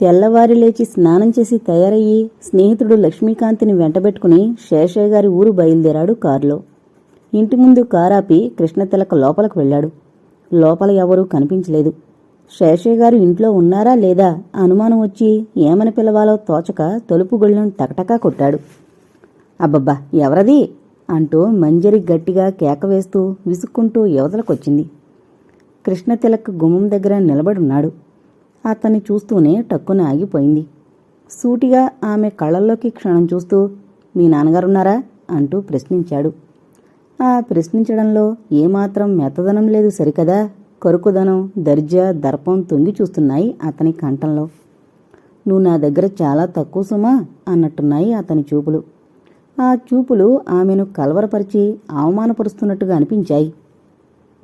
తెల్లవారి లేచి స్నానం చేసి తయారయ్యి స్నేహితుడు లక్ష్మీకాంతిని వెంటబెట్టుకుని శేషయ్య గారి ఊరు బయలుదేరాడు కారులో. ఇంటి ముందు కారాపి కృష్ణతిలక లోపలకు వెళ్ళాడు. లోపల ఎవరూ కనిపించలేదు. శేషయ్య గారు ఇంట్లో ఉన్నారా లేదా అనుమానం వచ్చి ఏమని పిలవాలో తోచక తలుపు గొళ్ళం టకటకా కొట్టాడు. అబ్బబ్బా ఎవరది? అంటూ మంజరి గట్టిగా కేక వేస్తూ విసుక్కుంటూ యువతలకొచ్చింది. కృష్ణతిలక్ గుమ్మం దగ్గర నిలబడున్నాడు. అతన్ని చూస్తూనే టక్కున ఆగిపోయింది. సూటిగా ఆమె కళ్ళల్లోకి క్షణం చూస్తూ మీ నాన్నగారున్నారా? అంటూ ప్రశ్నించాడు. ఆ ప్రశ్నించడంలో ఏమాత్రం మెత్తదనం లేదు సరికదా? కరుకుదనం దర్జా దర్పం తొంగి చూస్తున్నాయి అతని కంఠంలో. నువ్వు నా దగ్గర చాలా తక్కువ సుమా అన్నట్టున్నాయి అతని చూపులు. ఆ చూపులు ఆమెను కలవరపరిచి అవమానపరుస్తున్నట్టుగా అనిపించాయి.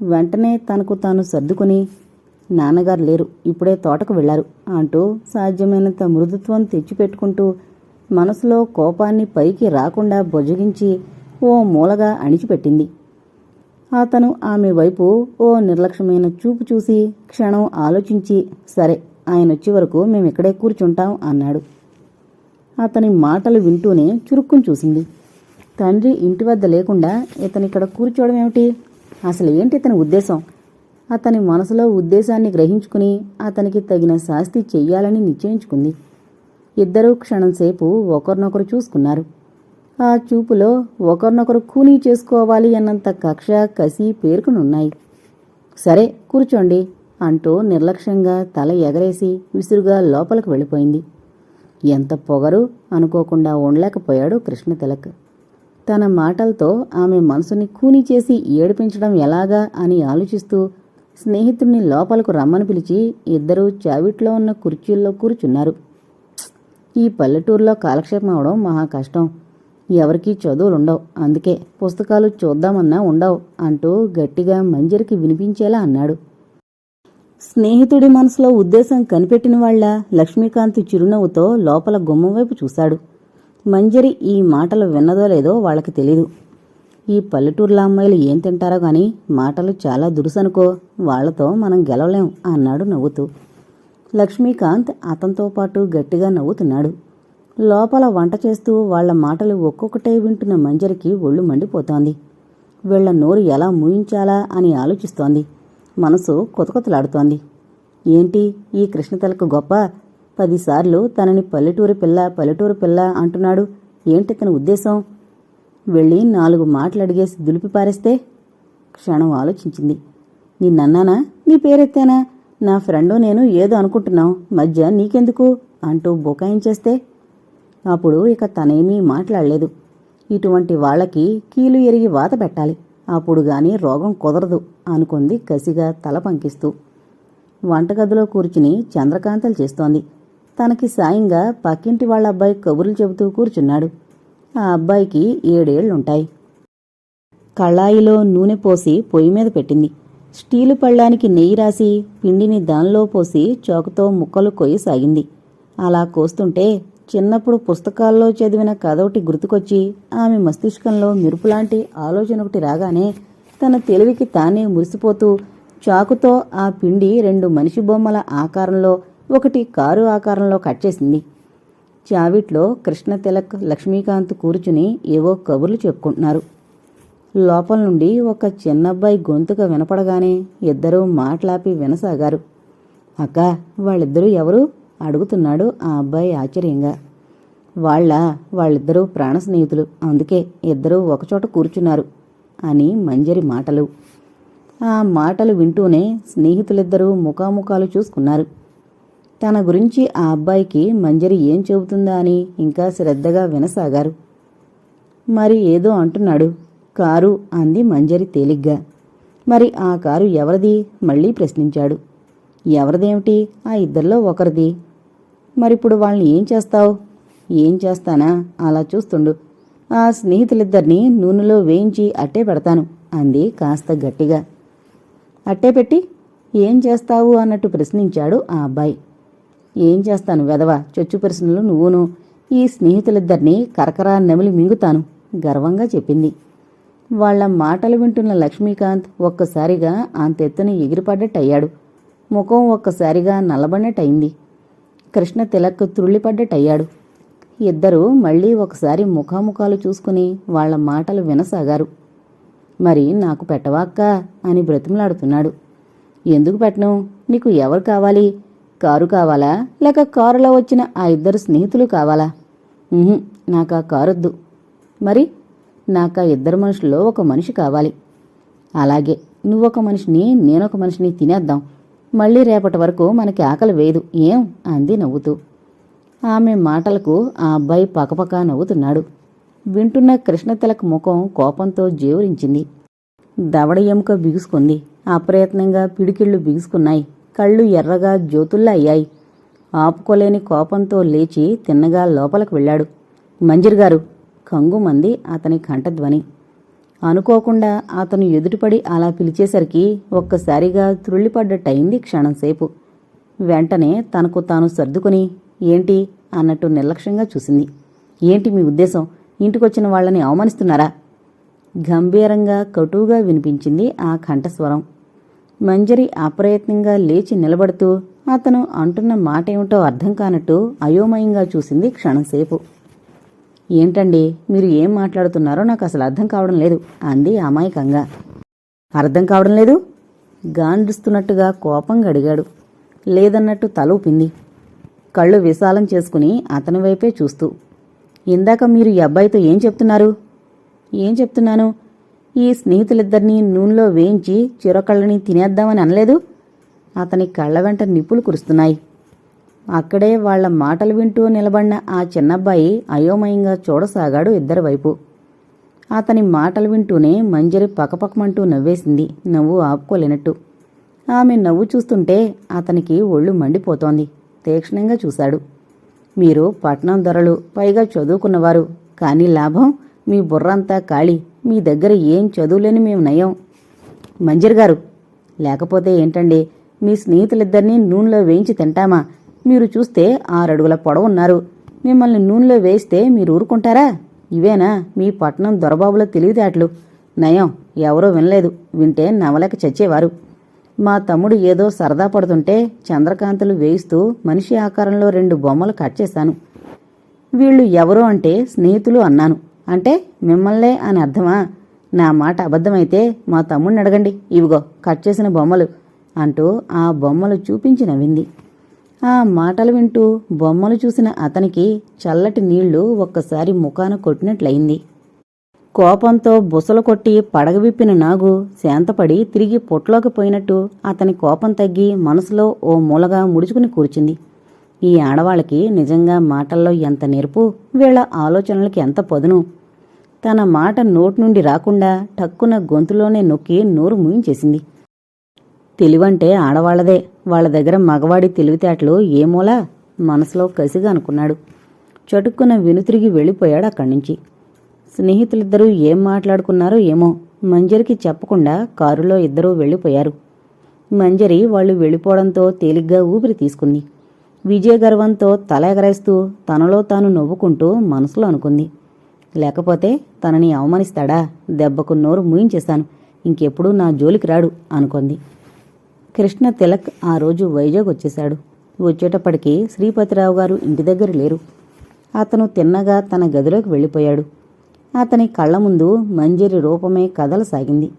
వెంటనే తనకు తాను సర్దుకుని నాన్నగారు లేరు. ఇప్పుడే తోటకు వెళ్ళారు. అంటూ సాధ్యమైనంత మృదుత్వం తెచ్చిపెట్టుకుంటూ మనసులో కోపాన్ని పైకి రాకుండా బొజగించి ఓ మూలగా అణిచిపెట్టింది. అతను ఆమె వైపు ఓ నిర్లక్ష్యమైన చూపు చూసి క్షణం ఆలోచించి సరే ఆయన వచ్చే వరకు మేమిక్కడే కూర్చుంటాం అన్నాడు. అతని మాటలు వింటూనే చురుక్కుని చూసింది. తండ్రి ఇంటి వద్ద లేకుండా ఇతనిక్కడ కూర్చోవడం ఏమిటి? అసలు ఏంటి ఇతని ఉద్దేశం? అతని మనసులో ఉద్దేశాన్ని గ్రహించుకుని అతనికి తగిన శాస్తి చెయ్యాలని నిశ్చయించుకుంది. ఇద్దరూ క్షణంసేపు ఒకరినొకరు చూసుకున్నారు. ఆ చూపులో ఒకరినొకరు కూనీ చేసుకోవాలి అన్నంత కక్ష కసి పేర్కొనున్నాయి. సరే కూర్చోండి అంటూ నిర్లక్ష్యంగా తల ఎగరేసి విసురుగా లోపలికి వెళ్ళిపోయింది. ఎంత పొగరు అనుకోకుండా ఉండలేకపోయాడు కృష్ణ తిలక్. తన మాటలతో ఆమె మనసుని కూని చేసి ఏడిపించడం ఎలాగా అని ఆలోచిస్తూ స్నేహితుడిని లోపలకు రమ్మని పిలిచి ఇద్దరూ చావిట్లో ఉన్న కుర్చీల్లో కూర్చున్నారు. ఈ పల్లెటూరులో కాలక్షేపం అవడం మహా కష్టం. ఎవరికీ చదువులుండవు. అందుకే పుస్తకాలు చూద్దామన్నా ఉండవు అంటూ గట్టిగా మంజరికి వినిపించేలా అన్నాడు. స్నేహితుడి మనసులో ఉద్దేశం కనిపెట్టిన వాళ్ళ లక్ష్మీకాంత్ చిరునవ్వుతో లోపల గుమ్మం వైపు చూశాడు. మంజరి ఈ మాటలు విన్నదో లేదో వాళ్ళకి తెలీదు. ఈ పల్లెటూర్ల అమ్మాయిలు ఏం తింటారో గాని మాటలు చాలా దురుసనుకో. వాళ్ళతో మనం గెలవలేం అన్నాడు నవ్వుతూ. లక్ష్మీకాంత్ అతనితో పాటు గట్టిగా నవ్వుతున్నాడు. లోపల వంట చేస్తూ వాళ్ళ మాటలు ఒక్కొక్కటే వింటున్న మంజరికి ఒళ్ళు మండిపోతోంది. వీళ్ళ నోరు ఎలా మూయించాలా అని ఆలోచిస్తోంది. మనసు కొతకొతలాడుతోంది. ఏంటి ఈ కృష్ణతలకు గొప్ప? పదిసార్లు తనని పల్లెటూరి పిల్ల పల్లెటూరు పిల్ల అంటున్నాడు. ఏంటి తన ఉద్దేశం? వెళ్ళి నాలుగు మాటలు అడిగేసి దులిపి పారేస్తే క్షణం ఆలోచించింది. నిన్నన్నానా? నీ పేరెత్తానా? నా ఫ్రెండు నేను ఏదో అనుకుంటున్నాం. మధ్య నీకెందుకు? అంటూ బుకాయించేస్తే అప్పుడు ఇక తనేమీ మాట్లాడలేదు. ఇటువంటి వాళ్ళకి కీలు ఎరిగి వాత పెట్టాలి. అప్పుడు గాని రోగం కుదరదు అనుకుంది కసిగా తల పంకిస్తూ. వంటగదిలో కూర్చుని చంద్రకాంతలు చేస్తోంది. తనకి సాయంగా పక్కింటి వాళ్ళ అబ్బాయి కబుర్లు చెబుతూ కూర్చున్నాడు. ఆ అబ్బాయికి ఏడేళ్ళుంటాయి. కళాయిలో నూనె పోసి పొయ్యి మీద పెట్టింది. స్టీలు పళ్ళానికి నెయ్యి రాసి పిండిని దానిలో పోసి చాకుతో ముక్కలు కొయ్యసాగింది అలా కోస్తుంటే చిన్నప్పుడు పుస్తకాల్లో చదివిన కథ ఒకటి గుర్తుకొచ్చి ఆమె మస్తిష్కంలో మెరుపులాంటి ఆలోచన ఒకటి రాగానే తన తెలివికి తానే మురిసిపోతూ చాకుతో ఆ పిండి రెండు మనిషి బొమ్మల ఆకారంలో ఒకటి కారు ఆకారంలో కట్ చేసింది. చావిట్లో కృష్ణ తిలక్ లక్ష్మీకాంత్ కూర్చుని ఏవో కబుర్లు చెప్పుకుంటున్నారు. లోపల నుండి ఒక చిన్నబ్బాయి గొంతుక వినపడగానే ఇద్దరూ మాట్లాపి వినసాగారు. అక్క వాళ్ళిద్దరూ ఎవరు? అడుగుతున్నాడు ఆ అబ్బాయి ఆశ్చర్యంగా. వాళ్ళ వాళ్ళిద్దరూ ప్రాణ స్నేహితులు. అందుకే ఇద్దరూ ఒకచోట కూర్చున్నారు అని మంజరి మాటలు. ఆ మాటలు వింటూనే స్నేహితులిద్దరూ ముఖాముఖాలు చూసుకున్నారు. తన గురించి ఆ అబ్బాయికి మంజరి ఏం చెబుతుందా అని ఇంకా శ్రద్ధగా వినసాగారు. మరి ఏదో అంటున్నాడు. కారు అంది మంజరి తేలిగ్గా. మరి ఆ కారు ఎవరిది? మళ్ళీ ప్రశ్నించాడు. ఎవరిదేమిటి? ఆ ఇద్దరిలో ఒకరిది. మరిప్పుడు వాళ్ళని ఏం చేస్తావు? ఏం చేస్తానా? అలా చూస్తుండు. ఆ స్నేహితులిద్దరినీ నూనెలో వేయించి అట్టే పెడతాను అంది కాస్త గట్టిగా. అట్టే పెట్టి ఏం చేస్తావు? అన్నట్టు ప్రశ్నించాడు ఆ అబ్బాయి. ఏం చేస్తాను వెధవ? చొచ్చు ప్రశ్నలు నువ్వును. ఈ స్నేహితులిద్దరినీ కరకరా నమిలి మింగుతాను గర్వంగా చెప్పింది. వాళ్ళ మాటలు వింటున్న లక్ష్మీకాంత్ ఒక్కసారిగా అంతెత్తున ఎగిరిపడ్డట్టయ్యాడు. ముఖం ఒక్కసారిగా నల్లబడినట్టయింది. కృష్ణ తిలక్ త్రుళ్ళిపడ్డట్టయ్యాడు. ఇద్దరూ మళ్ళీ ఒకసారి ముఖాముఖాలు చూసుకుని వాళ్ళ మాటలు వినసాగారు. మరి నాకు పెట్టవాక్క అని బ్రతిమలాడుతున్నాడు. ఎందుకు పెట్టను? నీకు ఎవరు కావాలి? కారు కావాలా? లేక కారులో వచ్చిన ఆ ఇద్దరు స్నేహితులు కావాలా? నాకు ఆ కారొద్దు. మరి నాకు ఆ ఇద్దరు మనుషుల్లో ఒక మనిషి కావాలి. అలాగే నువ్వొక మనిషిని నేనొక మనిషిని తినేద్దాం. మళ్ళీ రేపటి వరకు మనకి ఆకలి వేయదు. ఏం? అంది నవ్వుతూ. ఆమె మాటలకు ఆ అబ్బాయి పకపక నవ్వుతున్నాడు. వింటున్న కృష్ణతిలక ముఖం కోపంతో జేవురించింది. దవడ ఎముక బిగుసుకుంది. అప్రయత్నంగా పిడికిళ్ళు బిగుసుకున్నాయి. కళ్ళు ఎర్రగా జ్యోతుల్లా అయ్యాయి. ఆపుకోలేని కోపంతో లేచి తిన్నగా లోపలికి వెళ్ళాడు. మంజిర్ గారు కంగుమంది అతని కంఠధ్వని అనుకోకుండా అతను ఎదుటిపడి అలా పిలిచేసరికి ఒక్కసారిగా త్రుళ్ళిపడ్డట్టయింది క్షణంసేపు వెంటనే తనకు తాను సర్దుకుని ఏంటి? అన్నట్టు నిర్లక్ష్యంగా చూసింది. ఏంటి మీ ఉద్దేశం? ఇంటికొచ్చిన వాళ్ళని అవమానిస్తున్నారా? గంభీరంగా కటువుగా వినిపించింది ఆ కంఠస్వరం. మంజరి అప్రయత్నంగా లేచి నిలబడుతూ అతను అంటున్న మాటేమిటో అర్థం కానట్టు అయోమయంగా చూసింది క్షణంసేపు. ఏంటండి? మీరు ఏం మాట్లాడుతున్నారో నాకు అసలు అర్థం కావడం లేదు అంది అమాయకంగా. అర్థం కావడం లేదు? గాండిస్తున్నట్టుగా కోపంగా అడిగాడు లేదన్నట్టు తల ఊపింది. కళ్ళు విశాలం చేసుకుని అతని వైపే చూస్తూ ఇందాక మీరు ఈ అబ్బాయితో ఏం చెప్తున్నారు? ఏం చెప్తున్నాను? ఈ స్నేహితులిద్దరినీ నూనెలో వేయించి చిరకళ్ళని తినేద్దామని అనలేదు. అతని కళ్ళ వెంట నిప్పులు కురుస్తున్నాయి. అక్కడే వాళ్ళ మాటలు వింటూ నిలబడిన ఆ చిన్నబ్బాయి అయోమయంగా చూడసాగాడు ఇద్దరి వైపు అతని మాటలు వింటూనే మంజరి పకపకమంటూ నవ్వేసింది. నవ్వు ఆపుకోలేనట్టు. ఆమె నవ్వు చూస్తుంటే అతనికి ఒళ్ళు మండిపోతోంది. తీక్షణంగా చూశాడు. మీరు పట్నం ధరలు పైగా చదువుకున్నవారు. కానీ లాభం మీ బుర్రంతా ఖాళీ. మీ దగ్గర ఏం చదువులేని మేము నయం. మంజర్ గారు లేకపోతే ఏంటండి? మీ స్నేహితులిద్దరినీ నూనెలో వేయించి తింటామా? మీరు చూస్తే ఆరడుగుల పొడవున్నారు మిమ్మల్ని నూనెలో వేస్తే మీరు ఊరుకుంటారా? ఇవేనా? మీ పట్నం దొరబాబుల తెలివితేటలు నయం ఎవరో వినలేదు. వింటే నవలకి చచ్చేవారు. మా తమ్ముడు ఏదో సరదా పడుతుంటే చంద్రకాంతులు వేయిస్తూ మనిషి ఆకారంలో రెండు బొమ్మలు కట్ చేశాను. వీళ్ళు ఎవరో అంటే స్నేహితులు అన్నాను. అంటే మిమ్మల్నే అని అర్థమా? నా మాట అబద్ధమైతే మా తమ్ముడిని అడగండి. ఇవిగో కట్ చేసిన బొమ్మలు అంటూ ఆ బొమ్మలు చూపించి నవ్వింది ఆ మాటలు వింటూ బొమ్మలు చూసిన అతనికి చల్లటి నీళ్ళు ఒక్కసారి ముఖాన కొట్టినట్లయింది. కోపంతో బుసలు కొట్టి పడగ విప్పిన నాగు శాంతపడి తిరిగి పొట్లోకి పోయినట్టు అతని కోపం తగ్గి మనసులో ఓ మూలగా ముడుచుకుని కూర్చుంది. ఈ ఆడవాళ్ళకి నిజంగా మాటల్లో ఎంత నేర్పు వీళ్ళ ఆలోచనలకి ఎంత పదును? తన మాట నోటి నుండి రాకుండా టక్కున గొంతులోనే నొక్కి నోరు ముయించేసింది. తెలివంటే ఆడవాళ్ళదే వాళ్ళ దగ్గర మగవాడి తెలివితేటలు ఏమోలా మనసులో కసిగా అనుకున్నాడు. చటుక్కున వెనుతిరిగి వెళ్ళిపోయాడు అక్కడి నుంచి స్నేహితులిద్దరూ ఏం మాట్లాడుకున్నారో ఏమో మంజరికి చెప్పకుండా కారులో ఇద్దరూ వెళ్ళిపోయారు. మంజరి వాళ్ళు వెళ్ళిపోవడంతో తేలిగ్గా ఊపిరి తీసుకుంది. విజయ గర్వంతో తల ఎగరేస్తూ తనలో తాను నవ్వుకుంటూ మనసులో అనుకుంది. లేకపోతే తనని అవమానిస్తాడా? దెబ్బకు నోరు మూయించేశాను. ఇంకెప్పుడూ నా జోలికి రాడు అనుకుంది. కృష్ణ తిలక్ ఆ రోజు వైజాగ్ వచ్చేశాడు. వచ్చేటప్పటికి శ్రీపతిరావు గారు ఇంటి దగ్గర లేరు. అతను తిన్నగా తన గదిలోకి వెళ్ళిపోయాడు. అతని కళ్ళ ముందు మంజరి రూపమే కదలసాగింది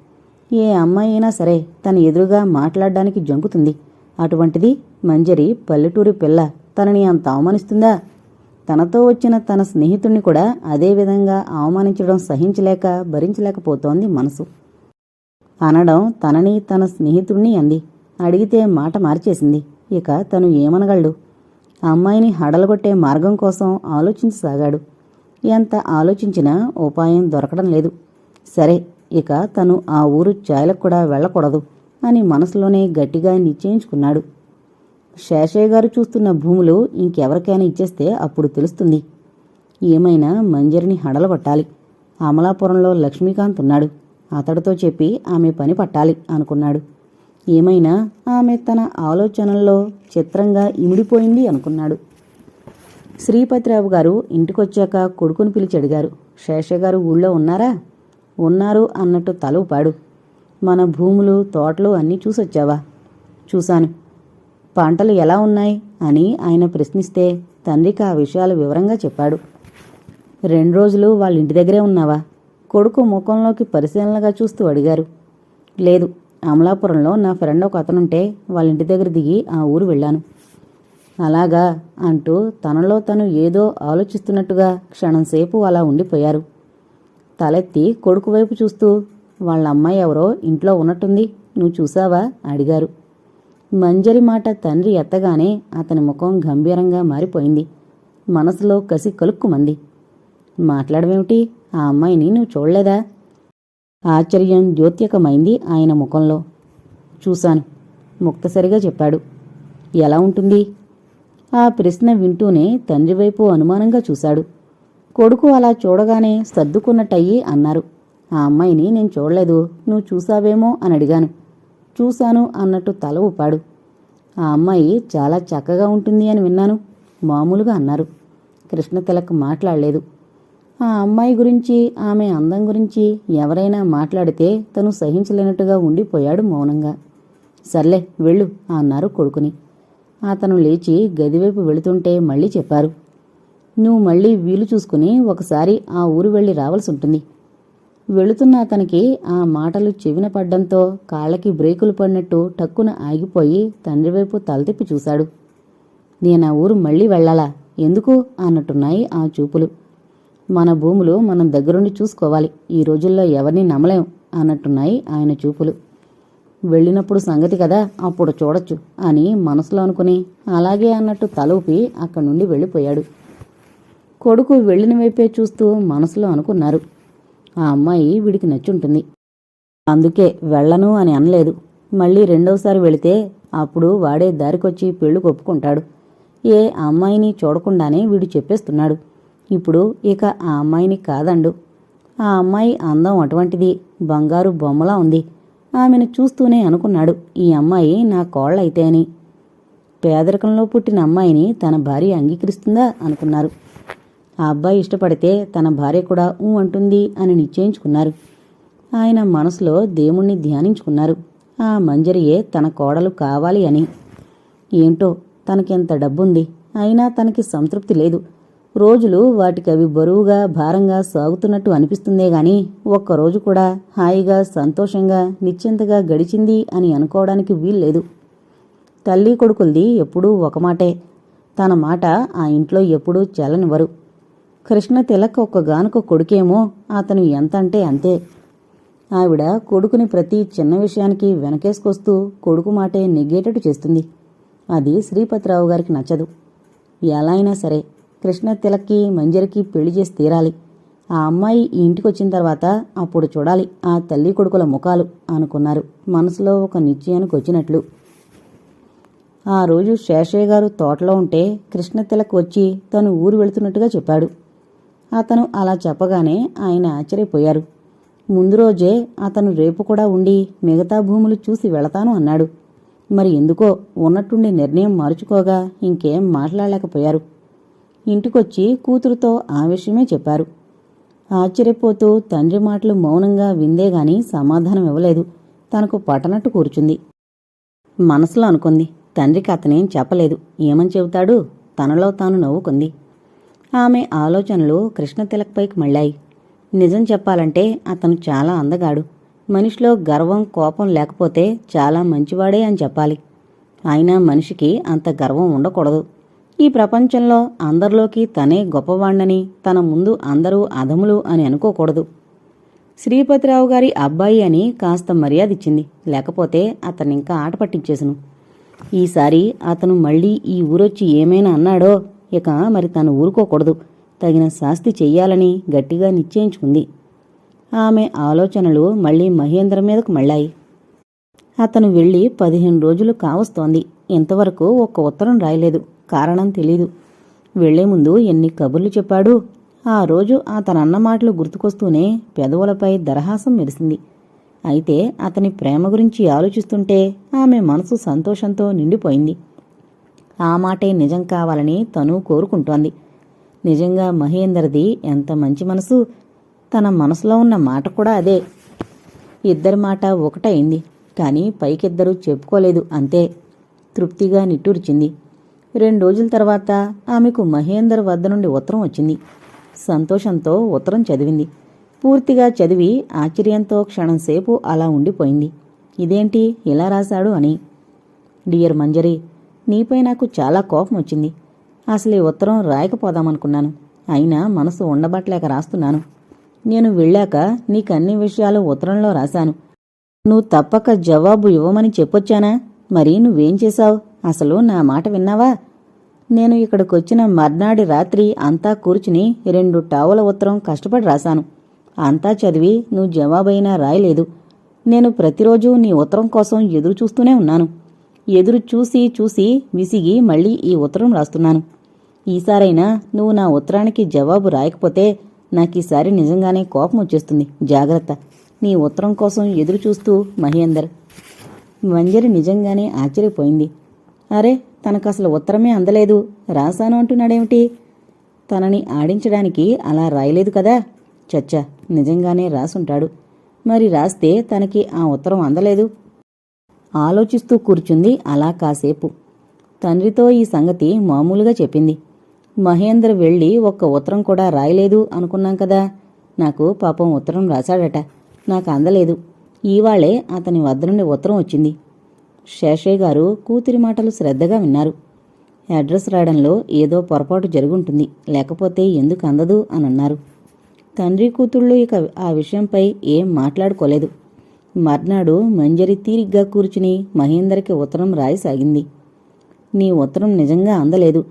ఏ అమ్మాయి అయినా సరే తన ఎదురుగా మాట్లాడడానికి జంకుతుంది. అటువంటిది మంజరి పల్లెటూరి పిల్ల తనని అంత అవమానిస్తుందా? తనతో వచ్చిన తన స్నేహితుణ్ణి కూడా అదే విధంగా అవమానించడం సహించలేక భరించలేకపోతోంది మనసు. అనడం తనని తన స్నేహితుణ్ణి అంది. అడిగితే మాట మార్చేసింది. ఇక తను ఏమనగలడు? అమ్మాయిని హడలగొట్టే మార్గం కోసం ఆలోచించసాగాడు. ఎంత ఆలోచించినా ఉపాయం దొరకడం లేదు. సరే ఇక తను ఆ ఊరు చాయలకు కూడా వెళ్ళకూడదు అని మనసులోనే గట్టిగా నిశ్చయించుకున్నాడు. శేషయ్య గారు చూస్తున్న భూములు ఇంకెవరికైనా ఇచ్చేస్తే అప్పుడు తెలుస్తుంది. ఏమైనా మంజరిని హడలగొట్టాలి. అమలాపురంలో లక్ష్మీకాంత్ ఉన్నాడు. అతడితో చెప్పి ఆమె పని పట్టాలి అనుకున్నాడు. ఏమైనా ఆమె తన ఆలోచనల్లో చిత్రంగా ఇమిడిపోయింది అనుకున్నాడు. శ్రీపతిరావు గారు ఇంటికొచ్చాక కొడుకుని పిలిచి అడిగారు. శేషయ్య గారు ఊళ్ళో ఉన్నారా? ఉన్నారు అన్నట్టు తల ఊపాడు మన భూములు తోటలు అన్నీ చూసొచ్చావా? చూశాను. పంటలు ఎలా ఉన్నాయి అని ఆయన ప్రశ్నిస్తే తండ్రికి ఆ విషయాలు వివరంగా చెప్పాడు. రెండు రోజులు వాళ్ళ ఇంటి దగ్గరే ఉన్నావా? కొడుకు ముఖంలోకి పరిశీలనగా చూస్తూ అడిగారు. లేదు అమలాపురంలో నా ఫ్రెండ్ ఒక అతనుంటే వాళ్ళ ఇంటి దగ్గర దిగి ఆ ఊరు వెళ్ళాను. అలాగా అంటూ తనలో తను ఏదో ఆలోచిస్తున్నట్టుగా క్షణంసేపు అలా ఉండిపోయారు. తలెత్తి కొడుకు వైపు చూస్తూ వాళ్ళ అమ్మాయి ఎవరో ఇంట్లో ఉన్నట్టుంది నువ్వు చూసావా? అడిగారు. మంజరి మాట తండ్రి ఎత్తగానే అతని ముఖం గంభీరంగా మారిపోయింది. మనసులో కసి కలుక్కుమంది. మాట్లాడమేమిటి? ఆ అమ్మాయిని నువ్వు చూడలేదా? ఆశ్చర్యం ద్యోత్యకమైంది ఆయన ముఖంలో. చూశాను. ముక్తసరిగా చెప్పాడు. ఎలా ఉంటుంది? ఆ ప్రశ్న వింటూనే తండ్రి వైపు అనుమానంగా చూశాడు. కొడుకు అలా చూడగానే సర్దుకున్నట్టయి అన్నారు. ఆ అమ్మాయిని నేను చూడలేదు. నువ్వు చూసావేమో అని అడిగాను. చూశాను అన్నట్టు తల ఊపాడు. ఆ అమ్మాయి చాలా చక్కగా ఉంటుంది అని విన్నాను. మామూలుగా అన్నారు. కృష్ణ తిలక్ మాట్లాడలేదు. ఆ అమ్మాయి గురించి ఆమె అందం గురించి ఎవరైనా మాట్లాడితే తను సహించలేనట్టుగా ఉండిపోయాడు మౌనంగా. సర్లే వెళ్ళు అన్నారు కొడుకుని. అతను లేచి గదివైపు వెళుతుంటే మళ్ళీ చెప్పారు. నువ్వు మళ్ళీ వీలు చూసుకుని ఒకసారి ఆ ఊరు వెళ్ళి రావాల్సి ఉంటుంది. వెళుతున్న అతనికి ఆ మాటలు చెవిన పడ్డంతో కాళ్ళకి బ్రేకులు పడినట్టు టక్కున ఆగిపోయి తండ్రి వైపు తలతిప్పి చూశాడు. నేను ఆ ఊరు మళ్ళీ వెళ్ళాలా? ఎందుకు? అన్నట్టున్నాయి ఆ చూపులు. మన భూములు మనం దగ్గరుండి చూసుకోవాలి. ఈ రోజుల్లో ఎవరిని నమ్మలేం అన్నట్టున్నాయి ఆయన చూపులు. వెళ్ళినప్పుడు సంగతి కదా అప్పుడు చూడొచ్చు అని మనసులో అనుకుని అలాగే అన్నట్టు తలూపి అక్కడి నుండి వెళ్ళిపోయాడు. కొడుకు వెళ్ళిన వైపే చూస్తూ మనసులో అనుకున్నారు. ఆ అమ్మాయి వీడికి నచ్చుంటుంది. అందుకే వెళ్ళను అని అనలేదు. మళ్ళీ రెండోసారి వెళితే అప్పుడు వాడే దారికొచ్చి పెళ్ళి ఒప్పుకుంటాడు ఏ అమ్మాయిని చూడకుండానే వీడు చెప్పేస్తున్నాడు. ఇప్పుడు ఇక ఆ అమ్మాయిని కాదండు. ఆ అమ్మాయి అందం అటువంటిది బంగారు బొమ్మలా ఉంది. ఆమెను చూస్తూనే అనుకున్నాడు ఈ అమ్మాయి నా కోళ్ళైతే అని. పేదరికంలో పుట్టిన అమ్మాయిని తన భార్య అంగీకరిస్తుందా అనుకున్నారు. ఆ అబ్బాయి ఇష్టపడితే తన భార్య కూడా ఊ అంటుంది అని నిశ్చయించుకున్నారు. ఆయన మనసులో దేవుణ్ణి ధ్యానించుకున్నారు. ఆ మంజరియే తన కోడలు కావాలి అని. ఏంటో తనకెంత డబ్బుంది? అయినా తనకి సంతృప్తి లేదు. రోజులు వాటికవి బరువుగా భారంగా సాగుతున్నట్టు అనిపిస్తుందే గాని ఒక్కరోజు కూడా హాయిగా సంతోషంగా నిశ్చింతగా గడిచింది అని అనుకోవడానికి వీల్లేదు. తల్లి కొడుకులది ఎప్పుడూ ఒక మాటే. తన మాట ఆ ఇంట్లో ఎప్పుడూ చెల్లనివ్వరు. కృష్ణ తిలక్ ఒక్కగానుక కొడుకేమో అతను ఎంత అంటే అంతే. ఆవిడ కొడుకుని ప్రతి చిన్న విషయానికి వెనకేసుకొస్తూ కొడుకు మాటే నెగ్గేటట్టు చేస్తుంది. అది శ్రీపతిరావు గారికి నచ్చదు. ఎలా అయినా సరే కృష్ణ తిలక్కి మంజరికి పెళ్ళి చేసి తీరాలి. ఆ అమ్మాయి ఇంటికి వచ్చిన తర్వాత అప్పుడు చూడాలి ఆ తల్లి కొడుకుల ముఖాలు అనుకున్నారు. మనసులో ఒక నిశ్చయానికి వచ్చినట్లు. ఆ రోజు శేషయ్య గారు తోటలో ఉంటే కృష్ణ తిలక్ వచ్చి తను ఊరు వెళుతున్నట్టుగా చెప్పాడు. అతను అలా చెప్పగానే ఆయన ఆశ్చర్యపోయారు. ముందు రోజే అతను రేపు కూడా ఉండి మిగతా భూములు చూసి వెళతాను అన్నాడు. మరి ఎందుకో ఉన్నట్టుండి నిర్ణయం మార్చుకోగా ఇంకేం మాట్లాడలేకపోయారు. ఇంటికొచ్చి కూతురుతో ఆ విషయమే చెప్పారు. ఆశ్చర్యపోతూ తండ్రి మాటలు మౌనంగా విందేగాని సమాధానం ఇవ్వలేదు. తనకు పట్టనట్టు కూర్చుంది. మనసులో అనుకుంది తండ్రికి అతనేం చెప్పలేదు. ఏమని చెబుతాడు? తనలో తాను నవ్వుకుంది. ఆమె ఆలోచనలు కృష్ణ తిలక్పైకి మళ్ళాయి. నిజం చెప్పాలంటే అతను చాలా అందగాడు. మనిషిలో గర్వం కోపం లేకపోతే చాలా మంచివాడే అని చెప్పాలి. అయినా మనిషికి అంత గర్వం ఉండకూడదు. ఈ ప్రపంచంలో అందరిలోకి తనే గొప్పవాణ్ణని తన ముందు అందరూ అధములు అని అనుకోకూడదు. శ్రీపతిరావు గారి అబ్బాయి అని కాస్త మర్యాద ఇచ్చింది. లేకపోతే అతనింకా ఆట పట్టించేసును. ఈసారి అతను మళ్ళీ ఈ ఊరొచ్చి ఏమైనా అన్నాడో ఇక మరి తను ఊరుకోకూడదు. తగిన శాస్తి చెయ్యాలని గట్టిగా నిశ్చయించుకుంది. ఆమె ఆలోచనలు మళ్ళీ మహేంద్ర మీదకు మళ్ళాయి. అతను వెళ్ళి పదిహేను రోజులు కావస్తోంది. ఇంతవరకు ఒక్క ఉత్తరం రాయలేదు. కారణం తెలీదు. వెళ్ళే ముందు ఎన్ని కబుర్లు చెప్పాడు. ఆ రోజు అతనన్న మాటలు గుర్తుకొస్తూనే పెదవులపై దరహాసం మెరిసింది. అయితే అతని ప్రేమ గురించి ఆలోచిస్తుంటే ఆమె మనసు సంతోషంతో నిండిపోయింది. ఆ మాటే నిజం కావాలని తను కోరుకుంటోంది. నిజంగా మహేందర్ది ఎంత మంచి మనసు? తన మనసులో ఉన్న మాట కూడా అదే. ఇద్దరి మాట ఒకటైంది కానీ పైకిద్దరూ చెప్పుకోలేదు అంతే. తృప్తిగా నిట్టూర్చింది. రెండు రోజుల తర్వాత ఆమెకు మహేందర్ వద్ద నుండి ఉత్తరం వచ్చింది. సంతోషంతో ఉత్తరం చదివింది. పూర్తిగా చదివి ఆశ్చర్యంతో క్షణంసేపు అలా ఉండిపోయింది. ఇదేంటి ఇలా రాశాడు అని. డియర్ మంజరి నీపై నాకు చాలా కోపం వచ్చింది. అసలు ఈ ఉత్తరం రాయకపోదామనుకున్నాను. అయినా మనసు ఉండబట్టలేక రాస్తున్నాను. నేను వెళ్ళాక నీకు అన్ని విషయాలు ఉత్తరంలో రాశాను. నువ్వు తప్పక జవాబు ఇవ్వమని చెప్పొచ్చానా? మరి నువ్వేం చేశావు? అసలు నా మాట విన్నావా? నేను ఇక్కడికొచ్చిన మర్నాడి రాత్రి అంతా కూర్చుని రెండు టావుల ఉత్తరం కష్టపడి రాశాను. అంతా చదివి నువ్వు జవాబైనా రాయలేదు. నేను ప్రతిరోజు నీ ఉత్తరం కోసం ఎదురు చూస్తూనే ఉన్నాను. ఎదురు చూసి చూసి విసిగి మళ్ళీ ఈ ఉత్తరం రాస్తున్నాను. ఈసారైనా నువ్వు నా ఉత్తరానికి జవాబు రాయకపోతే నాకీసారి నిజంగానే కోపం వచ్చేస్తుంది. జాగ్రత్త. నీ ఉత్తరం కోసం ఎదురు చూస్తూ మహేందర్. మంజరి నిజంగానే ఆశ్చర్యపోయింది. అరే తనకసలు ఉత్తరమే అందలేదు. రాశాను అంటున్నాడేమిటి? తనని ఆడించడానికి అలా రాయలేదు కదా? చచ్చా నిజంగానే రాసుంటాడు. మరి రాస్తే తనకి ఆ ఉత్తరం అందలేదు. ఆలోచిస్తూ కూర్చుంది అలా కాసేపు. తండ్రితో ఈ సంగతి మామూలుగా చెప్పింది. మహేంద్ర వెళ్ళి ఒక్క ఉత్తరం కూడా రాయలేదు అనుకున్నాం కదా. నాకు పాపం ఉత్తరం రాశాడట. నాకు అందలేదు. ఈవాళే అతని వద్ద నుండి ఉత్తరం వచ్చింది. శేషయ్య గారు కూతురి మాటలు శ్రద్ధగా విన్నారు. అడ్రస్ రాయడంలో ఏదో పొరపాటు జరుగుంటుంది. లేకపోతే ఎందుకు అందదు అని అన్నారు. తండ్రి కూతుళ్ళు ఇక ఆ విషయంపై ఏం మాట్లాడుకోలేదు. మర్నాడు మంజరి తీరిగ్గా కూర్చుని మహేందర్కి ఉత్తరం రాయసాగింది. నీ ఉత్తరం నిజంగా అందలేదు.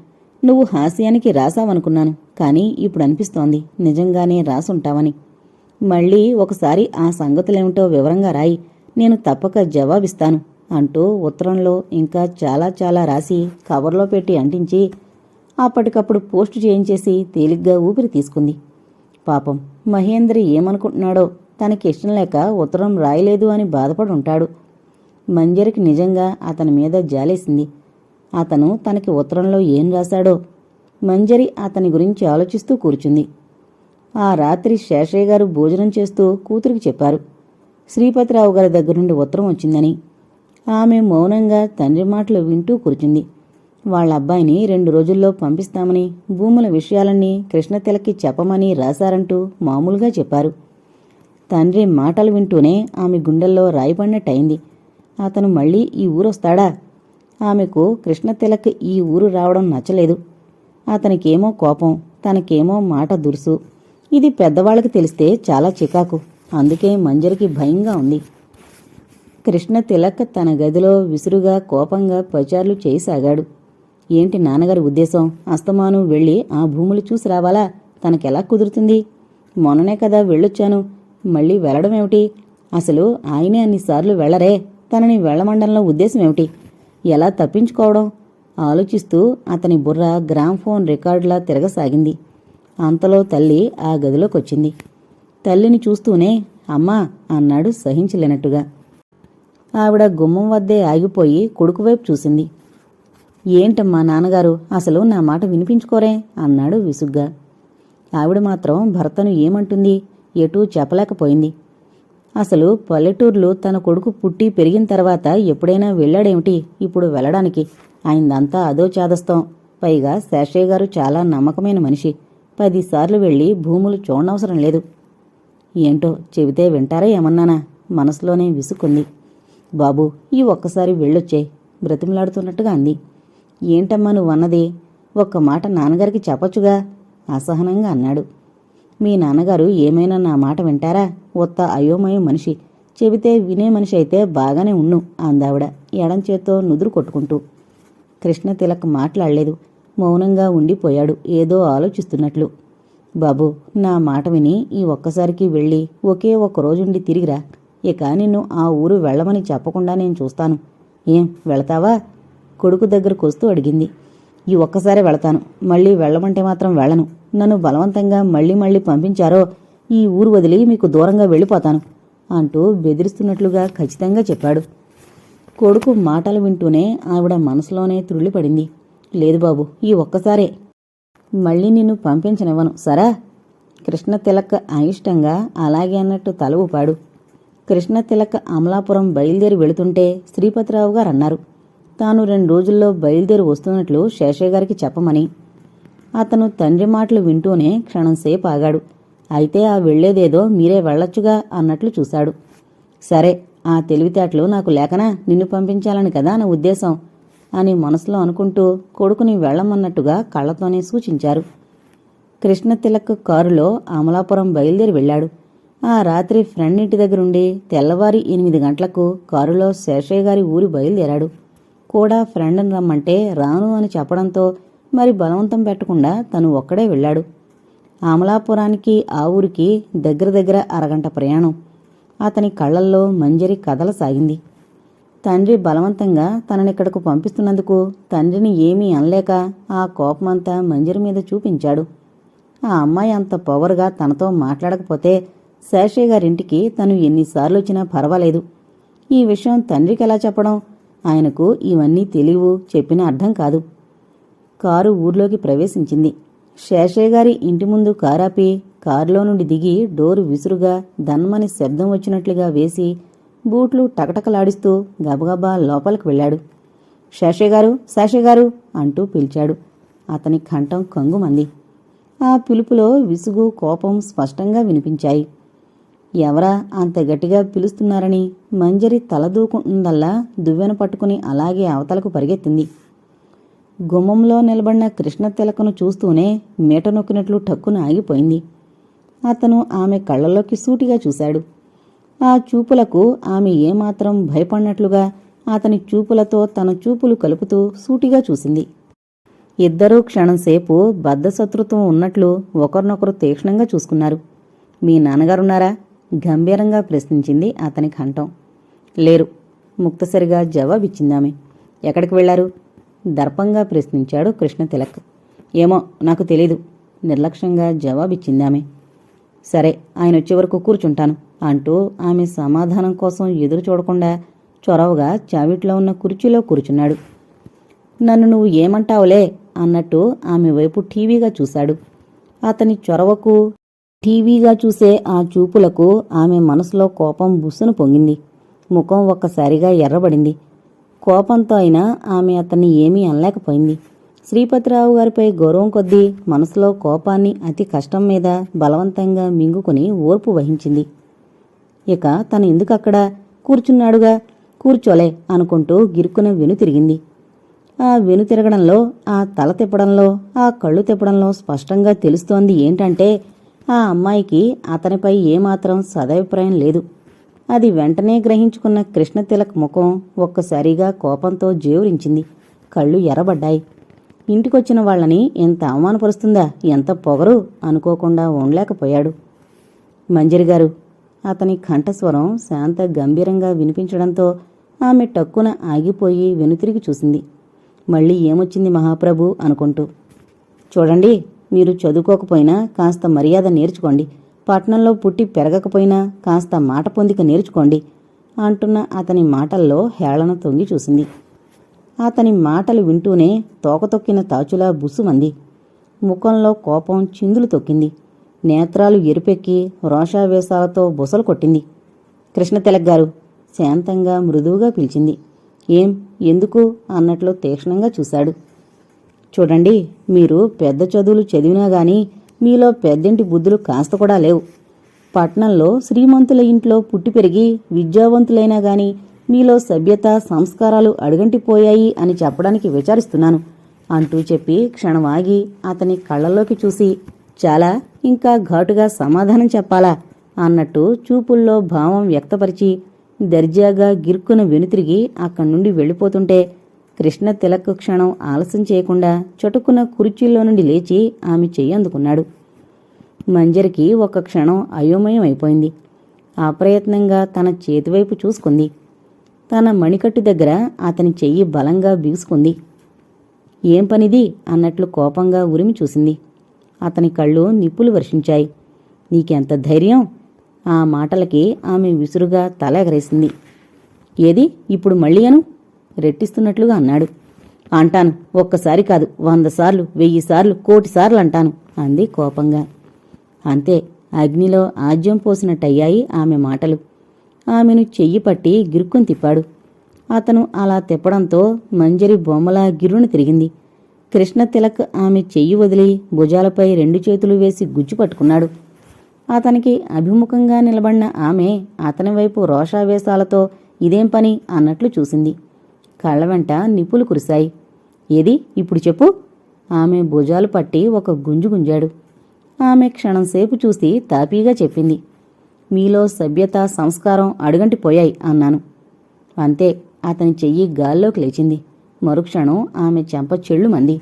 నువ్వు హాస్యానికి రాసావనుకున్నాను కానీ ఇప్పుడు అనిపిస్తోంది నిజంగానే రాసుంటావని. మళ్ళీ ఒకసారి ఆ సంగతులేమిటో వివరంగా రాయి నేను తప్పక జవాబిస్తాను అంటూ ఉత్తరంలో ఇంకా చాలా చాలా రాసి కవర్లో పెట్టి అంటించి అప్పటికప్పుడు పోస్టు చేయించేసి తేలిగ్గా ఊపిరి తీసుకుంది. పాపం మహేంద్ర ఏమనుకుంటున్నాడో తనకి ఇష్టం లేక ఉత్తరం రాయలేదు అని బాధపడి ఉంటాడు. మంజరికి నిజంగా అతని మీద జాలేసింది. అతను తనకి ఉత్తరంలో ఏం రాశాడో మంజరి అతని గురించి ఆలోచిస్తూ కూర్చుంది. ఆ రాత్రి శేషయ్య గారు భోజనం చేస్తూ కూతురికి చెప్పారు. శ్రీపతిరావు గారి దగ్గర నుండి ఉత్తరం వచ్చిందని. ఆమె మౌనంగా తండ్రి మాటలు వింటూ కూర్చుంది. వాళ్ళ అబ్బాయిని రెండు రోజుల్లో పంపిస్తామని భూముల విషయాలన్నీ కృష్ణతిలకి చెప్పమని రాశారంటూ మామూలుగా చెప్పారు. తండ్రి మాటలు వింటూనే ఆమె గుండెల్లో రాయిపడినట్టయింది అతను మళ్ళీ ఈ ఊరొస్తాడా? ఆమెకు కృష్ణతిలక్ ఈ ఊరు రావడం నచ్చలేదు. అతనికేమో కోపం తనకేమో మాట దురుసు. ఇది పెద్దవాళ్ళకి తెలిస్తే చాలా చికాకు. అందుకే మంజరికి భయంగా ఉంది. కృష్ణ తిలక్ తన గదిలో విసురుగా కోపంగా ప్రచారాలు చేయసాగాడు. ఏంటి నాన్నగారి ఉద్దేశం? అస్తమానం వెళ్ళి ఆ భూములు చూసి రావాలా? తనకెలా కుదురుతుంది? మొన్ననే కదా వెళ్ళొచ్చాను. మళ్ళీ వెళ్ళడం ఏమిటి అసలు ఆయనే అన్నిసార్లు వెళ్ళరే. తనని వెళ్ళమండంలో ఉద్దేశం ఏమిటి ఎలా తప్పించుకోవడం? ఆలోచిస్తూ అతని బుర్ర గ్రామ్ఫోన్ రికార్డులా తిరగసాగింది. అంతలో తల్లి ఆ గదిలోకొచ్చింది. తల్లిని చూస్తూనే అమ్మా అన్నాడు సహించలేనట్టుగా. ఆవిడ గుమ్మం వద్దే ఆగిపోయి కొడుకువైపు చూసింది. ఏంటమ్మా నాన్నగారు అసలు నా మాట వినిపించుకోరే అన్నాడు విసుగ్గా. ఆవిడ మాత్రం భర్తను ఏమంటుంది? ఎటూ చెప్పలేకపోయింది. అసలు పల్లెటూర్లు తన కొడుకు పుట్టి పెరిగిన తర్వాత ఎప్పుడైనా వెళ్ళాడేమిటి? ఇప్పుడు వెళ్ళడానికి. ఆయనదంతా అదో చాదస్తం. పైగా శేషయ్య గారు చాలా నమ్మకమైన మనిషి. పదిసార్లు వెళ్ళి భూములు చూడనవసరం లేదు. ఏంటో చెబితే వింటారా ఏమన్నానా? మనసులోనే విసుక్కుంది. బాబు ఈ ఒక్కసారి వెళ్ళొచ్చే. బ్రతిమలాడుతున్నట్టుగా అంది. ఏంటమ్మా నువ్వన్నది? ఒక్క మాట నాన్నగారికి చెప్పొచ్చుగా? అసహనంగా అన్నాడు. మీ నాన్నగారు ఏమైనా నా మాట వింటారా? ఉత్త అయోమయం మనిషి. చెబితే వినే మనిషి అయితే బాగానే ఉన్ను అందావిడ ఎడం చేత్తో నుదురు కొట్టుకుంటూ. కృష్ణ తిలక్ మాట్లాడలేదు. మౌనంగా ఉండిపోయాడు. ఏదో ఆలోచిస్తున్నట్లు. బాబు నా మాట విని ఈ ఒక్కసారికి వెళ్ళి ఒకే ఒక్క రోజుండి తిరిగిరా. ఇక నిన్ను ఆ ఊరు వెళ్ళమని చెప్పకుండా నేను చూస్తాను. ఏం వెళతావా? కొడుకు దగ్గరకు వస్తూ అడిగింది. ఈ ఒక్కసారే వెళతాను. మళ్ళీ వెళ్ళమంటే మాత్రం వెళ్ళను. నన్ను బలవంతంగా మళ్ళీ మళ్ళీ పంపించారో ఈ ఊరు వదిలి మీకు దూరంగా వెళ్ళిపోతాను అంటూ బెదిరిస్తున్నట్లుగా ఖచ్చితంగా చెప్పాడు. కొడుకు మాటలు వింటూనే ఆవిడ మనసులోనే త్రుళ్ళిపడింది. లేదు బాబు ఈ ఒక్కసారే. మళ్ళీ నిన్ను పంపించనివ్వను సరా? కృష్ణ తిలక్ అయిష్టంగా అలాగే అన్నట్టు తల ఊపాడు. కృష్ణ తిలక్ అమలాపురం బయలుదేరి వెళుతుంటే శ్రీపతిరావు గారు అన్నారు తాను రెండు రోజుల్లో బయలుదేరి వస్తున్నట్లు శేషయ్య గారికి చెప్పమని అతను తండ్రి మాటలు వింటూనే క్షణంసేపు ఆగాడు. అయితే ఆ వెళ్ళేదేదో మీరే వెళ్ళొచ్చుగా అన్నట్లు చూశాడు. సరే ఆ తెలివితేటలు నాకు లేకనా? నిన్ను పంపించాలని కదా నా ఉద్దేశం అని మనసులో అనుకుంటూ కొడుకుని వెళ్ళమన్నట్టుగా కళ్ళతోనే సూచించారు. కృష్ణ తిలక్ కారులో అమలాపురం బయలుదేరి వెళ్ళాడు. ఆ రాత్రి ఫ్రెండ్ ఇంటి దగ్గరుండి తెల్లవారి ఎనిమిది గంటలకు కారులో శేషయ్య గారి ఊరి బయలుదేరాడు. కూడా ఫ్రెండ్ని రమ్మంటే రాను అని చెప్పడంతో మరి బలవంతం పెట్టకుండా తను ఒక్కడే వెళ్ళాడు. అమలాపురానికి ఆ ఊరికి దగ్గర దగ్గర అరగంట ప్రయాణం. అతని కళ్ళల్లో మంజరి కథల సాగింది. తండ్రి బలవంతంగా తననిక్కడకు పంపిస్తున్నందుకు తండ్రిని ఏమీ అనలేక ఆ కోపమంతా మంజరి మీద చూపించాడు. ఆ అమ్మాయి అంత పొగరుగా తనతో మాట్లాడకపోతే శేషయ్య గారింటికి తను ఎన్నిసార్లు వచ్చినా పర్వాలేదు. ఈ విషయం తండ్రికి ఎలా చెప్పడం? ఆయనకు ఇవన్నీ తెలియవు చెప్పిన అర్థం కాదు. కారు ఊర్లోకి ప్రవేశించింది. శేషయ్య గారి ఇంటి ముందు కారాపి కారులో నుండి దిగి డోరు విసురుగా దన్మని శబ్దం వచ్చినట్లుగా వేసి బూట్లు టకటకలాడిస్తూ గబగబా లోపలికి వెళ్ళాడు. శేషయ్య గారు శేషయ్య గారు అంటూ పిలిచాడు. అతని కంఠం కంగుమంది. ఆ పిలుపులో విసుగు కోపం స్పష్టంగా వినిపించాయి. ఎవరా అంత గట్టిగా పిలుస్తున్నారని మంజరి తలదూకుంటుందల్లా దువ్వెన పట్టుకుని అలాగే అవతలకు పరిగెత్తింది. గుమ్మంలో నిలబడిన కృష్ణ తిలకను చూస్తూనే మీట నొక్కినట్లు టక్కున ఆగిపోయింది. అతను ఆమె కళ్ళలోకి సూటిగా చూశాడు. ఆ చూపులకు ఆమె ఏమాత్రం భయపడినట్లుగా అతని చూపులతో తన చూపులు కలుపుతూ సూటిగా చూసింది. ఇద్దరూ క్షణంసేపు బద్ధశత్రుత్వం ఉన్నట్లు ఒకరినొకరు తీక్షణంగా చూసుకున్నారు. మీ నాన్నగారున్నారా? గంభీరంగా ప్రశ్నించింది అతని కంఠం. లేరు ముక్తసరిగా జవాబిచ్చిందామె. ఎక్కడికి వెళ్ళారు దర్పంగా ప్రశ్నించాడు కృష్ణ తిలక్. ఏమో నాకు తెలీదు. నిర్లక్ష్యంగా జవాబిచ్చిందామె. సరే ఆయన వచ్చే వరకు కూర్చుంటాను అంటూ ఆమె సమాధానం కోసం ఎదురు చూడకుండా చొరవగా చావిట్లో ఉన్న కుర్చీలో కూర్చున్నాడు. నన్ను నువ్వు ఏమంటావులే అన్నట్టు ఆమె వైపు టీవీగా చూశాడు. అతని చొరవకు టీవీగా చూసే ఆ చూపులకు ఆమె మనసులో కోపం బుస్సును పొంగింది. ముఖం ఒక్కసారిగా ఎర్రబడింది. కోపంతో అయినా ఆమె అతన్ని ఏమీ అనలేకపోయింది. శ్రీపతిరావు గారిపై గౌరవం కొద్దీ మనసులో కోపాన్ని అతి కష్టం మీద బలవంతంగా మింగుకుని ఓర్పు వహించింది. ఇక తను ఎందుకు అక్కడ కూర్చున్నాడుగా? కూర్చోలే అనుకుంటూ గిరుక్కున వెను తిరిగింది. ఆ వెను తిరగడంలో ఆ తల తిప్పడంలో ఆ కళ్ళు తిప్పడంలో స్పష్టంగా తెలుస్తోంది ఏంటంటే ఆ అమ్మాయికి అతనిపై ఏమాత్రం సదభిప్రాయం లేదు. అది వెంటనే గ్రహించుకున్న కృష్ణ తిలక్ ముఖం ఒక్కసారిగా కోపంతో జేవురించింది. కళ్ళు ఎర్రబడ్డాయి. ఇంటికొచ్చిన వాళ్ళని ఎంత అవమానపరుస్తుందా ఎంత పొగరు అనుకోకుండా ఉండలేకపోయాడు. మంజరి గారు అతని కంఠస్వరం శాంత గంభీరంగా వినిపించడంతో ఆమె టక్కున ఆగిపోయి వెనుతిరిగి చూసింది. మళ్ళీ ఏమొచ్చింది మహాప్రభు అనుకుంటూ. చూడండి మీరు చదువుకోకపోయినా కాస్త మర్యాద నేర్చుకోండి. పట్నంలో పుట్టి పెరగకపోయినా కాస్త మాట పొందిక నేర్చుకోండి అంటున్న అతని మాటల్లో హేళన తొంగి చూసింది. అతని మాటలు వింటూనే తోకతొక్కిన తాచులా బుస్సుమంది. ముఖంలో కోపం చిందులు తొక్కింది. నేత్రాలు ఎరుపెక్కి రోషావేశాలతో బుసలు కొట్టింది. కృష్ణ తిలక్ గారు శాంతంగా మృదువుగా పిలిచింది. ఏం ఎందుకు? అన్నట్లు తీక్షణంగా చూశాడు. చూడండి మీరు పెద్ద చదువులు చదివినా గానీ మీలో పెద్దింటి బుద్ధులు కాస్త కూడా లేవు. పట్నంలో శ్రీమంతుల ఇంట్లో పుట్టి పెరిగి విద్యావంతులైనా గాని మీలో సభ్యత సంస్కారాలు అడుగంటిపోయాయి అని చెప్పడానికి విచారిస్తున్నాను అంటూ చెప్పి క్షణం ఆగి అతని కళ్ళల్లోకి చూసి చాలా ఇంకా ఘాటుగా సమాధానం చెప్పాలా? అన్నట్టు చూపుల్లో భావం వ్యక్తపరిచి దర్జాగా గిరుక్కున వెనుతిరిగి అక్కడి నుండి వెళ్ళిపోతుంటే కృష్ణ తిలక్ క్షణం ఆలస్యం చేయకుండా చటుకున కుర్చీలో నుండి లేచి ఆమె చెయ్యి అందుకున్నాడు. మంజరికి ఒక క్షణం అయోమయం అయిపోయింది. అప్రయత్నంగా తన చేతివైపు చూసుకుంది. తన మణికట్టు దగ్గర అతని చెయ్యి బలంగా బిగుసుకుంది. ఏం పనిది? అన్నట్లు కోపంగా ఉరిమి చూసింది. అతని కళ్ళు నిప్పులు వర్షించాయి. నీకెంత ధైర్యం? ఆ మాటలకి ఆమె విసురుగా తల ఎగరేసింది. ఏది? ఇప్పుడు మళ్ళీ అను రెట్టిస్తున్నట్లుగా అన్నాడు. అంటాను ఒక్కసారి కాదు వంద సార్లు వెయ్యి సార్లు కోటి సార్లు అంటాను అంది కోపంగా. అంతే అగ్నిలో ఆజ్యం పోసినట్టయ్యాయి ఆమె మాటలు. ఆమెను చెయ్యి పట్టి గిరుక్కుని తిప్పాడు. అతను అలా తిప్పడంతో మంజరి బొమ్మలా గిర్రును తిరిగింది. కృష్ణ తిలక్ ఆమె చెయ్యి వదిలి భుజాలపై రెండు చేతులు వేసి గుజ్జు పట్టుకున్నాడు. అతనికి అభిముఖంగా నిలబడిన ఆమె అతని వైపు రోషావేశాలతో ఇదేం పని? అన్నట్లు చూసింది. కళ్ళ వెంట నిప్పులు కురిశాయి. ఏది? ఇప్పుడు చెప్పు. ఆమె భుజాలు పట్టి ఒక గుంజు గుంజాడు. ఆమె క్షణంసేపు చూసి తాపీగా చెప్పింది. మీలో సభ్యత సంస్కారం అడుగంటిపోయాయి అన్నాను. అంతే అతని చెయ్యి గాల్లోకి లేచింది. మరుక్షణం ఆమె చెంప చెళ్ళు మంది.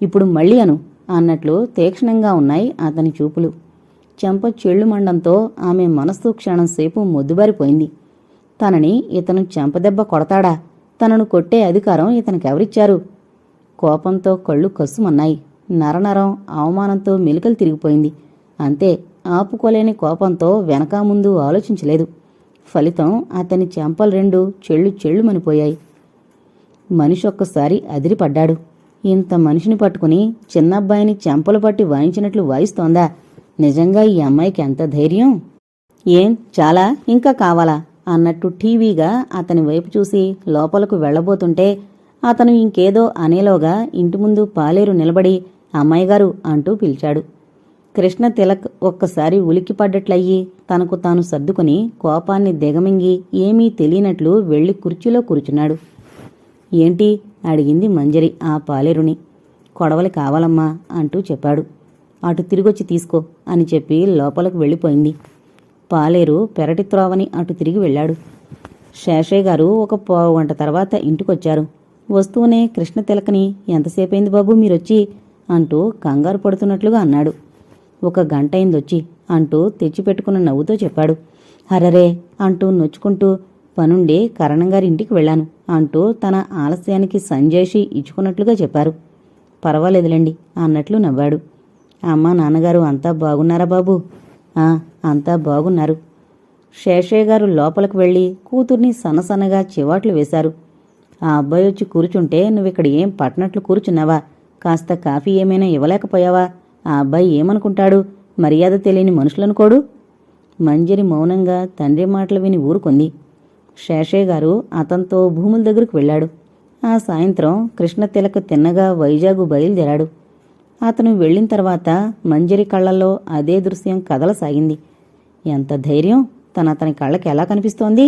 ఇప్పుడు మళ్ళీ అను అన్నట్లు తీక్షణంగా ఉన్నాయి అతని చూపులు. చెంప చెళ్ళు మండంతో ఆమె మనస్సు క్షణంసేపు మొద్దుబారిపోయింది. తనని ఇతను చెంపదెబ్బ కొడతాడా? తనను కొట్టే అధికారం ఇతనికెవరిచ్చారు కోపంతో కళ్ళు కస్సుమన్నాయి నరనరం అవమానంతో మెలికలు తిరిగిపోయింది. అంతే ఆపుకోలేని కోపంతో వెనక ముందు ఆలోచించలేదు. ఫలితం అతని చెంపలు రెండు చెళ్ళు చెళ్ళుమనిపోయాయి. మనిషి ఒక్కసారి అదిరిపడ్డాడు. ఇంత మనిషిని పట్టుకుని చిన్నబ్బాయిని చెంపలు పట్టి వాయించినట్లు వాయిస్తోందా? నిజంగా ఈ అమ్మాయికి ఎంత ధైర్యం? ఏం చాలా? ఇంకా కావాలా? అన్నట్టు టీవీగా అతని వైపు చూసి లోపలకు వెళ్ళబోతుంటే అతను ఇంకేదో అనేలోగా ఇంటి ముందు పాలేరు నిలబడి అమ్మాయిగారు అంటూ పిలిచాడు. కృష్ణ తిలక్ ఒక్కసారి ఉలిక్కిపడ్డట్లయ్యి తనకు తాను సర్దుకుని కోపాన్ని దిగమింగి ఏమీ తెలియనట్లు వెళ్ళి కుర్చీలో కూర్చున్నాడు. ఏంటి? అడిగింది మంజరి ఆ పాలేరుని. కొడవలి కావాలమ్మా అంటూ చెప్పాడు. అటు తిరిగొచ్చి తీసుకో అని చెప్పి లోపలకు వెళ్ళిపోయింది. పాలేరు పెరటి త్రోవని అటు తిరిగి వెళ్ళాడు. శేషయ్య గారు ఒక పావు గంట తర్వాత ఇంటికొచ్చారు. వస్తూనే కృష్ణ తిలకని ఎంతసేపైంది బాబు మీరొచ్చి? అంటూ కంగారు పడుతున్నట్లుగా అన్నాడు. ఒక గంట అయిందొచ్చి అంటూ తెచ్చిపెట్టుకున్న నవ్వుతో చెప్పాడు. హరరే అంటూ నొచ్చుకుంటూ పనుండి కరణంగారి ఇంటికి వెళ్ళాను అంటూ తన ఆలస్యానికి సంజేషి ఇచ్చుకున్నట్లుగా చెప్పారు. పర్వాలేదులేండి అన్నట్లు నవ్వాడు. అమ్మ నాన్నగారు అంతా బాగున్నారా బాబు? అంతా బాగున్నారు. శేషయ్య గారు లోపలికి వెళ్ళి కూతుర్ని సన్నసన్నగా చివాట్లు వేశారు. ఆ అబ్బాయి వచ్చి కూర్చుంటే నువ్విక్కడ ఏం పట్టినట్లు కూర్చున్నావా? కాస్త కాఫీ ఏమైనా ఇవ్వలేకపోయావా? ఆ అబ్బాయి ఏమనుకుంటాడు? మర్యాద తెలియని మనుషులనుకోడు? మంజరి మౌనంగా తండ్రి మాటలు విని ఊరుకుంది. శేషయ్య గారు అతనితో భూముల దగ్గరకు వెళ్ళాడు. ఆ సాయంత్రం కృష్ణ తిలక తిన్నగా వైజాగు బయలుదేరాడు. అతను వెళ్ళిన తర్వాత మంజరి కళ్ళల్లో అదే దృశ్యం కదలసాగింది. ఎంత ధైర్యం! తన అతని కళ్ళకి ఎలా కనిపిస్తోంది?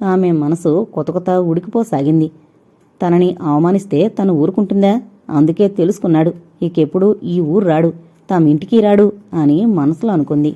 ఆమె మనసు కొత్త కొత్త ఉడికిపోసాగింది. తనని అవమానిస్తే తను ఊరుకుంటుందా? అందుకే తెలుసుకున్నాడు. ఇకెప్పుడు ఈ ఊరు రాడు. తమ ఇంటికి రాడు అని మనసులో అనుకుంది.